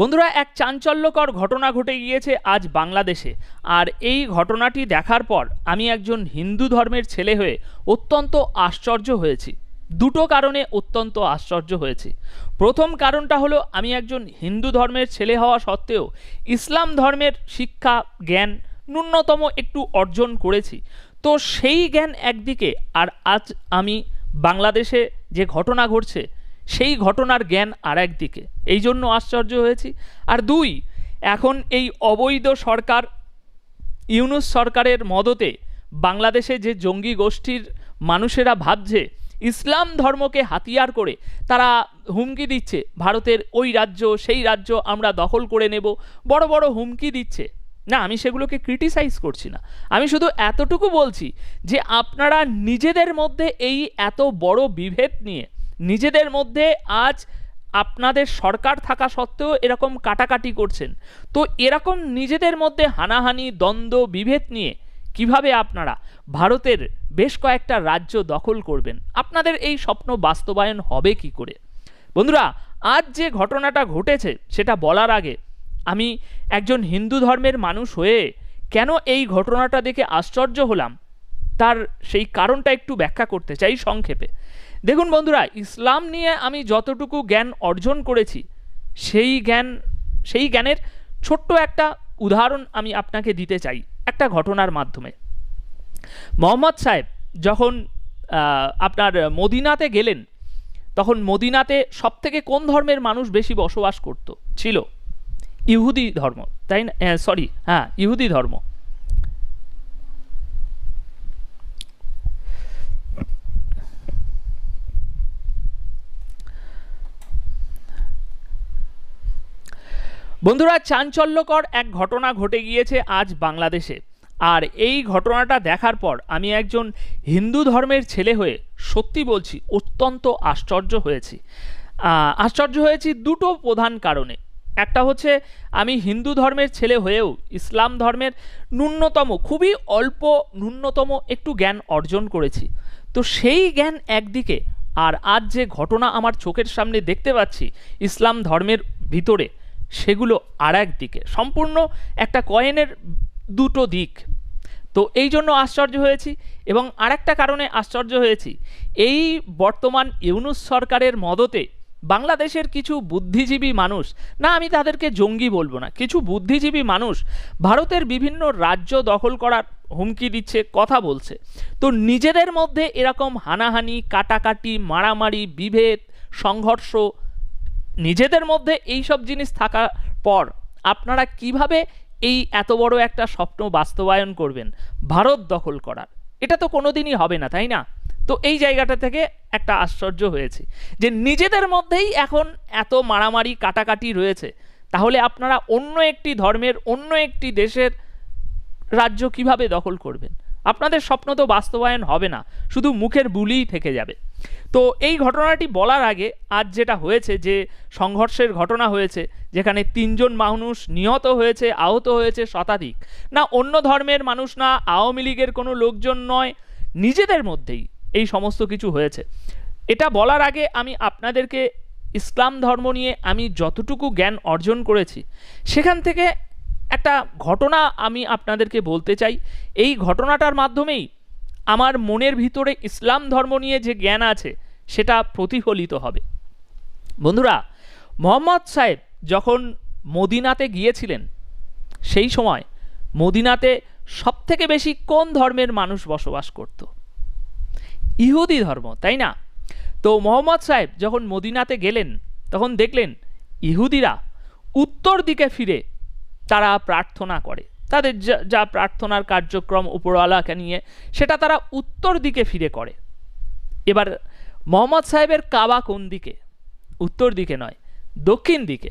বন্ধুরা, এক চাঞ্চল্যকর ঘটনা ঘটে গিয়েছে আজ বাংলাদেশে। আর এই ঘটনাটি দেখার পর আমি একজন হিন্দু ধর্মের ছেলে হয়ে অত্যন্ত আশ্চর্য হয়েছি। দুটো কারণে অত্যন্ত আশ্চর্য হয়েছি। প্রথম কারণটা হলো, আমি একজন হিন্দু ধর্মের ছেলে হওয়া সত্ত্বেও ইসলাম ধর্মের শিক্ষা, জ্ঞান ন্যূনতম একটু অর্জন করেছি। তো সেই জ্ঞান একদিকে, আর আজ আমি বাংলাদেশে যে ঘটনা ঘটছে সেই ঘটনার জ্ঞান আর একদিকে এই জন্য আশ্চর্য হয়েছি। আর দুই, এখন এই অবৈধ সরকার, ইউনুস সরকারের মদতে বাংলাদেশে যে জঙ্গি গোষ্ঠীর মানুষেরা ভাবছে, ইসলাম ধর্মকে হাতিয়ার করে তারা হুমকি দিচ্ছে, ভারতের ওই রাজ্য, সেই রাজ্য আমরা দখল করে নেব, বড় বড় হুমকি দিচ্ছে। না, আমি সেগুলোকে ক্রিটিসাইজ করছি না। আমি শুধু এতটুকু বলছি যে আপনারা নিজেদের মধ্যে এই এত বড় বিভেদ নিয়ে নিজেদের মধ্যে আজ আপনাদের সরকার থাকা সত্ত্বেও এরকম কাটাকাটি করছেন। তো এরকম নিজেদের মধ্যে হানাহানি, দ্বন্দ্ব, বিভেদ নিয়ে কীভাবে আপনারা ভারতের বেশ কয়েকটা রাজ্য দখল করবেন? আপনাদের এই স্বপ্ন বাস্তবায়ন হবে কি করে? বন্ধুরা, আজ যে ঘটনাটা ঘটেছে সেটা বলার আগে আমি একজন হিন্দু ধর্মের মানুষ হয়ে কেন এই ঘটনাটা দেখে আশ্চর্য হলাম, তার সেই কারণটা একটু ব্যাখ্যা করতে চাই সংক্ষেপে। দেখুন বন্ধুরা, ইসলাম নিয়ে আমি যতটুকু জ্ঞান অর্জন করেছি, সেই জ্ঞান, সেই জ্ঞানের ছোট্ট একটা উদাহরণ আমি আপনাকে দিতে চাই একটা ঘটনার মাধ্যমে। মোহাম্মদ সাহেব যখন আপনার মদিনাতে গেলেন, তখন মদিনাতে সবথেকে কোন ধর্মের মানুষ বেশি বসবাস করত? ছিল ইহুদি ধর্ম, তাই না? সরি হ্যাঁ ইহুদি ধর্ম। বন্ধুরা, চাঞ্চল্যকর এক ঘটনা ঘটে গিয়েছে আজ বাংলাদেশে। আর এই ঘটনাটা দেখার পর আমি একজন হিন্দু ধর্মের ছেলে হয়ে সত্যি বলছি অত্যন্ত আশ্চর্য হয়েছি। আশ্চর্য হয়েছি দুটো প্রধান কারণে। একটা হচ্ছে, আমি হিন্দু ধর্মের ছেলে হয়েও ইসলাম ধর্মের ন্যূনতম, খুবই অল্প ন্যূনতম একটু জ্ঞান অর্জন করেছি। তো সেই জ্ঞান একদিকে, আর আজ যে ঘটনা আমার চোখের সামনে দেখতে পাচ্ছি ইসলাম ধর্মের ভিতরে সেগুলো আর দিকে। সম্পূর্ণ একটা কয়েনের দুটো দিক। তো এই জন্য আশ্চর্য হয়েছি এবং আরেকটা কারণে আশ্চর্য হয়েছি। এই বর্তমান ইউনুস সরকারের মদতে বাংলাদেশের কিছু বুদ্ধিজীবী মানুষ, না আমি তাদেরকে জঙ্গি বলব না, কিছু বুদ্ধিজীবী মানুষ ভারতের বিভিন্ন রাজ্য দখল করার হুমকি দিচ্ছে, কথা বলছে। তো নিজেদের মধ্যে এরকম হানাহানি, কাটাকাটি, মারামারি, বিভেদ, সংঘর্ষ নিজেদের মধ্যে এই সব জিনিস থাকার পর আপনারা কীভাবে এই এত বড় একটা স্বপ্ন বাস্তবায়ন করবেন? ভারত দখল করার। এটা তো কোনোদিনই হবে না, তাই না? তো এই জায়গাটা থেকে একটা আশ্চর্য হয়েছে যে নিজেদের মধ্যেই এখন এত মারামারি, কাটাকাটি রয়েছে। তাহলে আপনারা অন্য একটি ধর্মের, অন্য একটি দেশের রাজ্য কীভাবে দখল করবেন? আপনাদের স্বপ্ন তো বাস্তবায়ন হবে না, শুধু মুখের বুলিই থেকে যাবে। তো এই ঘটনাটি বলার আগে আজ যেটা হয়েছে, যে সংঘর্ষের ঘটনা হয়েছে, যেখানে তিনজন মানুষ নিহত হয়েছে, আহত হয়েছে শতাধিক। না, অন্য ধর্মের মানুষ না, আওয়ামী লীগের কোনো লোকজন নয়, নিজেদের মধ্যেই এই সমস্ত কিছু হয়েছে। এটা বলার আগে আমি আপনাদেরকে ইসলাম ধর্ম নিয়ে আমি যতটুকু জ্ঞান অর্জন করেছি, সেখান থেকে একটা ঘটনা আমি আপনাদেরকে বলতে চাই। এই ঘটনাটার মাধ্যমেই আমার মনের ভিতরে ইসলাম ধর্ম নিয়ে যে জ্ঞান আছে, সেটা প্রতিফলিত হবে। বন্ধুরা, মোহাম্মদ সাহেব যখন মদিনাতে গিয়েছিলেন, সেই সময় মদিনাতে সবথেকে বেশি কোন ধর্মের মানুষ বসবাস করত? ইহুদি ধর্ম, তাই না? তো মোহাম্মদ সাহেব যখন মদিনাতে গেলেন, তখন দেখলেন ইহুদিরা উত্তর দিকে ফিরে তারা প্রার্থনা করে। তাদের যা- প্রার্থনার কার্যক্রম উপরওয়ালাকে নিয়ে, সেটা তারা উত্তর দিকে ফিরে করে। এবার মোহাম্মদ সাহেবের কাবা কোন দিকে? উত্তর দিকে নয়, দক্ষিণ দিকে।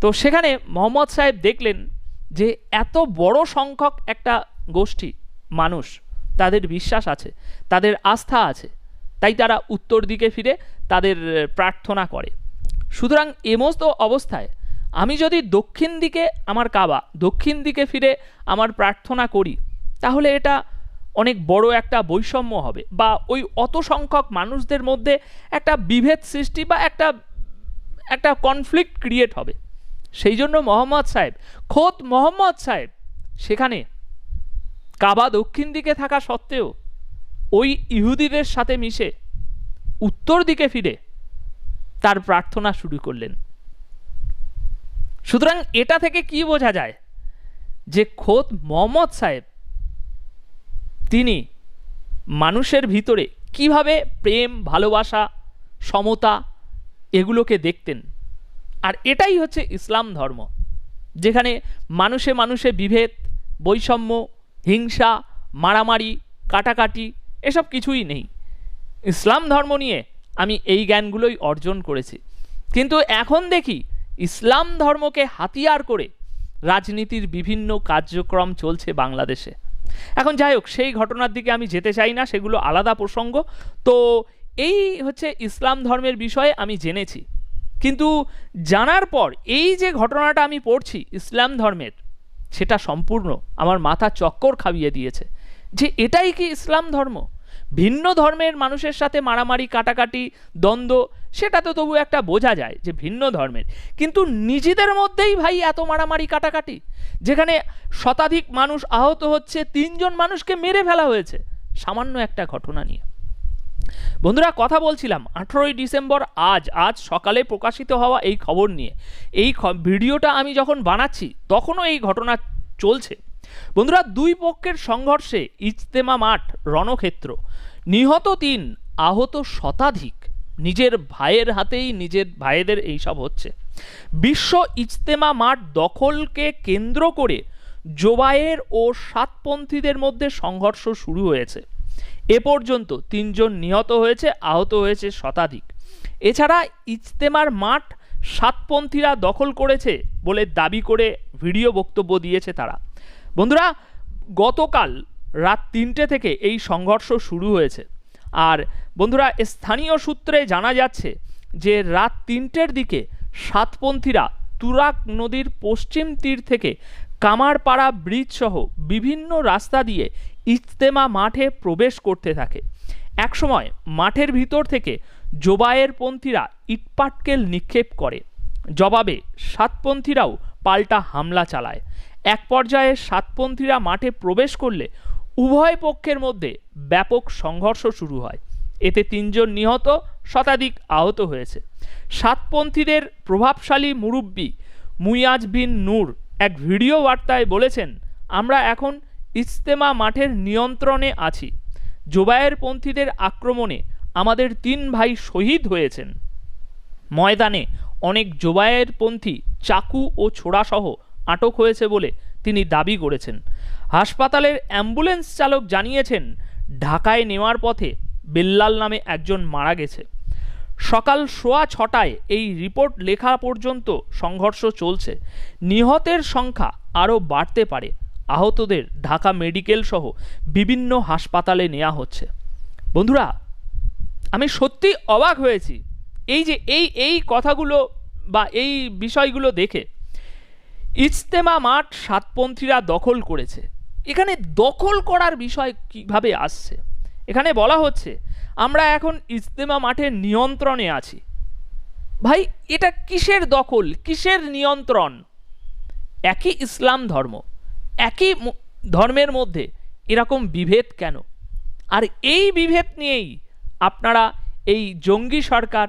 তো সেখানে মোহাম্মদ সাহেব দেখলেন যে এত বড় সংখ্যক একটা গোষ্ঠী, মানুষ, তাদের বিশ্বাস আছে, তাদের আস্থা আছে। তাই তারা উত্তর দিকে ফিরে তাদের প্রার্থনা করে। সুতরাং এমস্ত অবস্থায় আমি যদি দক্ষিণ দিকে আমার কাবা, দক্ষিণ দিকে ফিরে আমার প্রার্থনা করি, তাহলে এটা অনেক বড় একটা বৈষম্য হবে বা ওই অত সংখ্যক মানুষদের মধ্যে একটা বিভেদ সৃষ্টি বা একটা একটা কনফ্লিক্ট ক্রিয়েট হবে। সেই জন্য মোহাম্মদ সাহেব, খোদ মোহাম্মদ সাহেব, সেখানে কাবা দক্ষিণ দিকে থাকা সত্ত্বেও ওই ইহুদিদের সাথে মিশে উত্তর দিকে ফিরে তার প্রার্থনা শুরু করলেন। সুতরাং এটা থেকে কি বোঝা যায়? যে খোদ মোহাম্মদ সাহেব, তিনি মানুষের ভিতরে কীভাবে প্রেম, ভালোবাসা, সমতা এগুলোকে দেখতেন। আর এটাই হচ্ছে ইসলাম ধর্ম, যেখানে মানুষে মানুষে বিভেদ, বৈষম্য, হিংসা, মারামারি, কাটাকাটি এসব কিছুই নেই। ইসলাম ধর্ম নিয়ে আমি এই জ্ঞানগুলোই অর্জন করেছি। কিন্তু এখন দেখি ইসলাম ধর্মকে হাতিয়ার করে রাজনীতির বিভিন্ন কার্যক্রম চলছে বাংলাদেশে। এখন যাই হোক, সেই ঘটনার দিকে আমি যেতে চাই না, সেগুলো আলাদা প্রসঙ্গ। তো এই হচ্ছে ইসলাম ধর্মের বিষয়ে আমি জেনেছি। কিন্তু জানার পর এই যে ঘটনাটা আমি পড়ছি ইসলাম ধর্মের, সেটা সম্পূর্ণ আমার মাথা চক্কর খাইয়ে দিয়েছে। যে এটাই কি ইসলাম ধর্ম? ভিন্ন ধর্মের মানুষের সাথে মারামারি, কাটাকাটি, দ্বন্দ্ব সেটা তো তবু একটা বোঝা যায় যে ভিন্ন ধর্মের। কিন্তু নিজেদের মধ্যেই ভাই এত মারামারি কাটাকাটি, যেখানে শতাধিক মানুষ আহত হচ্ছে, তিনজন মানুষকে মেরে ফেলা হয়েছে, সামান্য একটা ঘটনা নিয়ে। বন্ধুরা, কথা বলছিলাম, আঠেরোই ডিসেম্বর আজ আজ সকালে প্রকাশিত হওয়া এই খবর নিয়ে। এই ভিডিওটা আমি যখন বানাচ্ছি, তখনও এই ঘটনা চলছে। বন্ধুরা, দুই পক্ষের সংঘর্ষে ইজতেমা মাঠ রণক্ষেত্র, নিহত তিন, আহত শতাধিক। নিজের ভাইয়ের হাতেই নিজের ভাইয়েদের এইসব হচ্ছে। বিশ্ব ইজতেমা মাঠ দখলকে কেন্দ্র করে জোবায়ের ও সাতপন্থীদের মধ্যে সংঘর্ষ শুরু হয়েছে। এ পর্যন্ত তিনজন নিহত হয়েছে, আহত হয়েছে শতাধিক। এছাড়া ইজতেমার মাঠ সাতপন্থীরা দখল করেছে বলে দাবি করে ভিডিও বক্তব্য দিয়েছে তারা। বন্ধুরা, গতকাল রাত তিনটে থেকে এই সংঘর্ষ শুরু হয়েছে। আর বন্ধুরা স্থানীয় সূত্রে জানা যাচ্ছে যে রাত তিনটের দিকে সাতপন্থীরা তুরাক নদীর পশ্চিম তীর থেকে কামারপাড়া ব্রিজ সহ বিভিন্ন রাস্তা দিয়ে ইজতেমা মাঠে প্রবেশ করতে থাকে। একসময় মাঠের ভিতর থেকে জোবায়ের পন্থীরা ইটপাটকেল নিক্ষেপ করে। জবাবে সাতপন্থীরাও পাল্টা হামলা চালায়। এক পর্যায়ে সাতপন্থীরা মাঠে প্রবেশ করলে উভয় পক্ষের মধ্যে ব্যাপক সংঘর্ষ শুরু হয়। এতে তিনজন নিহত, শতাধিক আহত হয়েছে। সাতপন্থীদের প্রভাবশালী মুরব্বী মুয়াজ বিন নূর এক ভিডিও বার্তায় বলেছেন, আমরা এখন ইজতেমা মাঠের নিয়ন্ত্রণে আছি। জোবায়ের পন্থীদের আক্রমণে আমাদের তিন ভাই শহীদ হয়েছেন। ময়দানে অনেক জোবায়ের পন্থী চাকু ও ছোড়াসহ আটক হয়েছে বলে তিনি দাবি করেছেন। হাসপাতালের অ্যাম্বুলেন্স চালক জানিয়েছেন, ঢাকায় নেওয়ার পথে বেল্লাল নামে একজন মারা গেছে। সকাল সোয়া ছটায় এই রিপোর্ট লেখা পর্যন্ত সংঘর্ষ চলছে। নিহতের সংখ্যা আরও বাড়তে পারে। আহতদের ঢাকা মেডিকেল সহ বিভিন্ন হাসপাতালে নেওয়া হচ্ছে। বন্ধুরা, আমি সত্যি অবাক হয়েছি। এই যে এই এই কথাগুলো বা এই বিষয়গুলো দেখে ইজতেমা মাঠ সাতপন্থীরা দখল করেছে। এখানে দখল করার বিষয় কীভাবে আসছে? এখানে বলা হচ্ছে, আমরা এখন ইজতেমা মাঠের নিয়ন্ত্রণে আছি। ভাই, এটা কিসের দখল? কিসের নিয়ন্ত্রণ? একই ইসলাম ধর্ম, একই ধর্মের মধ্যে এরকম বিভেদ কেন? আর এই বিভেদ নিয়েই আপনারা এই জঙ্গি সরকার,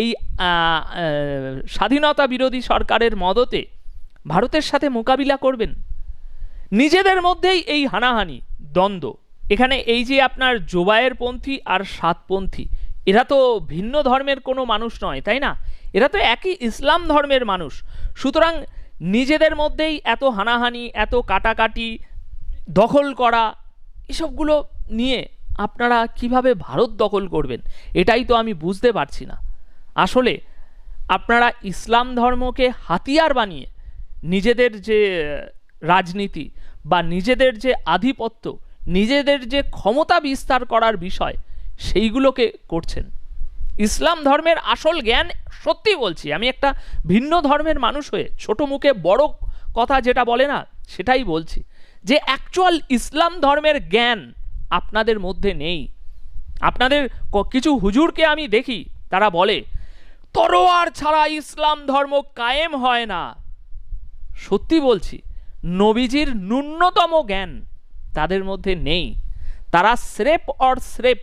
এই স্বাধীনতা বিরোধী সরকারের মদতে ভারতের সাথে মোকাবিলা করবেন? নিজেদের মধ্যেই এই হানাহানি, দ্বন্দ্ব। এখানে এই যে আপনার জোবায়ের পন্থী আর সাতপন্থী এরা তো ভিন্ন ধর্মের কোনো মানুষ নয়, তাই না? এরা তো একই ইসলাম ধর্মের মানুষ। সুতরাং নিজেদের মধ্যেই এত হানাহানি, এত কাটাকাটি, দখল করা, এসবগুলো নিয়ে আপনারা কীভাবে ভারত দখল করবেন, এটাই তো আমি বুঝতে পারছি না। আসলে আপনারা ইসলাম ধর্মকে হাতিয়ার বানিয়ে নিজেদের যে রাজনীতি বা নিজেদের যে আধিপত্য নিজেদের যে ক্ষমতা বিস্তার করার বিষয়, সেইগুলোকে করছেন। ইসলাম ধর্মের আসল জ্ঞান সত্যি বলছি, আমি একটা ভিন্ন ধর্মের মানুষ হয়ে ছোট মুখে বড় কথা যেটা বলে না, সেটাই বলছি যে অ্যাকচুয়াল ইসলাম ধর্মের জ্ঞান আপনাদের মধ্যে নেই। আপনাদের কিছু হুজুরকে আমি দেখি, তারা বলে, তরোয়ার ছাড়া ইসলাম ধর্ম কায়েম হয় না। সত্যি বলছি, নবীজির ন্যূনতম জ্ঞান তাদের মধ্যে নেই। তারা স্রেপ অর স্রেপ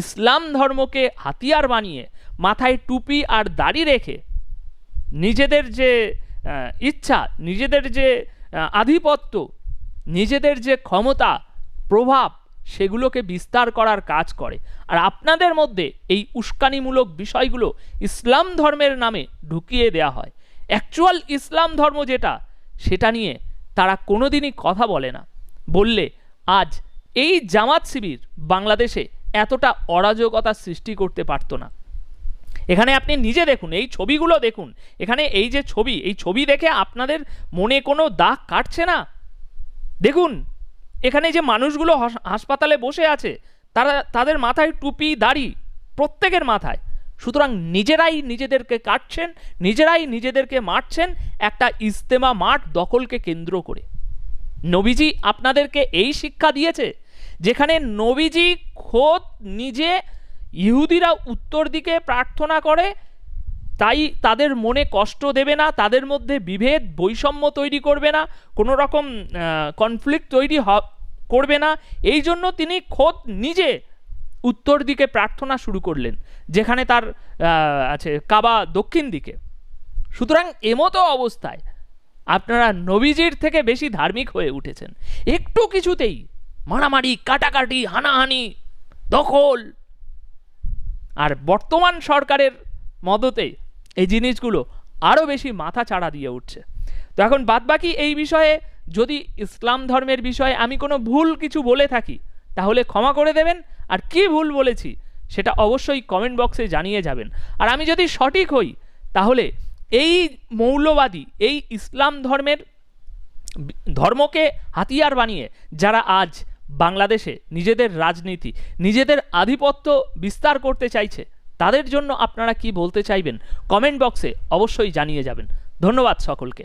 ইসলাম ধর্মকে হাতিয়ার বানিয়ে, মাথায় টুপি আর দাড়ি রেখে নিজেদের যে ইচ্ছা, নিজেদের যে আধিপত্য, নিজেদের যে ক্ষমতা, প্রভাব, সেগুলোকে বিস্তার করার কাজ করে। আর আপনাদের মধ্যে এই উস্কানিমূলক বিষয়গুলো ইসলাম ধর্মের নামে ঢুকিয়ে দেওয়া হয়। অ্যাকচুয়াল ইসলাম ধর্ম যেটা, সেটা নিয়ে তারা কোনোদিনই কথা বলে না। বললে, আজ এই জামাত শিবির বাংলাদেশে এতটা অরাজকতা সৃষ্টি করতে পারতো না। এখানে আপনি নিজে দেখুন, এই ছবিগুলো দেখুন। এখানে এই যে ছবি, এই ছবি দেখে আপনাদের মনে কোনো দাগ কাটছে না? দেখুন, এখানে যে মানুষগুলো হাসপাতালে বসে আছে, তারা, তাদের মাথায় টুপি, দাড়ি, প্রত্যেকের মাথায়। সুতরাং নিজেরাই নিজেদেরকে কাটছেন, নিজেরাই নিজেদেরকে মারছেন, একটা ইজতেমা মাঠ দখলকে কেন্দ্র করে। নবীজি আপনাদেরকে এই শিক্ষা দিয়েছে, যেখানে নবীজি খোদ নিজে ইহুদিরা উত্তর দিকে প্রার্থনা করে, তাই তাদের মনে কষ্ট দেবে না, তাদের মধ্যে বিভেদ, বৈষম্য তৈরি করবে না, কোনো রকম কনফ্লিক্ট তৈরি করবে না। এই জন্য তিনি খোদ নিজে উত্তর দিকে প্রার্থনা শুরু করলেন, যেখানে তার আছে কাবা দক্ষিণ দিকে। সুতরাং এমতো অবস্থায় আপনারা নবীজির থেকে বেশি ধার্মিক হয়ে উঠেছেন। একটু কিছুতেই, মারামারি, কাটাকাটি, হানাহানি, দখল। আর বর্তমান সরকারের মদতে এই জিনিসগুলো আরও বেশি মাথা চাড়া দিয়ে উঠছে। তো এখন বাদবাকি এই বিষয়ে যদি ইসলাম ধর্মের বিষয়ে আমি কোনো ভুল কিছু বলে থাকি, তাহলে ক্ষমা করে দেবেন। আর কি ভুল বলেছি, সেটা অবশ্যই কমেন্ট বক্সে জানিয়ে যাবেন। আর আমি যদি সঠিক হই, তাহলে এই মৌলবাদী, এই ইসলাম ধর্মের ধর্মকে হাতিয়ার বানিয়ে যারা আজ বাংলাদেশে নিজেদের রাজনীতি, নিজেদের আধিপত্য বিস্তার করতে চাইছে, তাদের জন্য আপনারা কি বলতে চাইবেন? কমেন্ট বক্সে অবশ্যই জানিয়ে যাবেন। ধন্যবাদ সকলকে।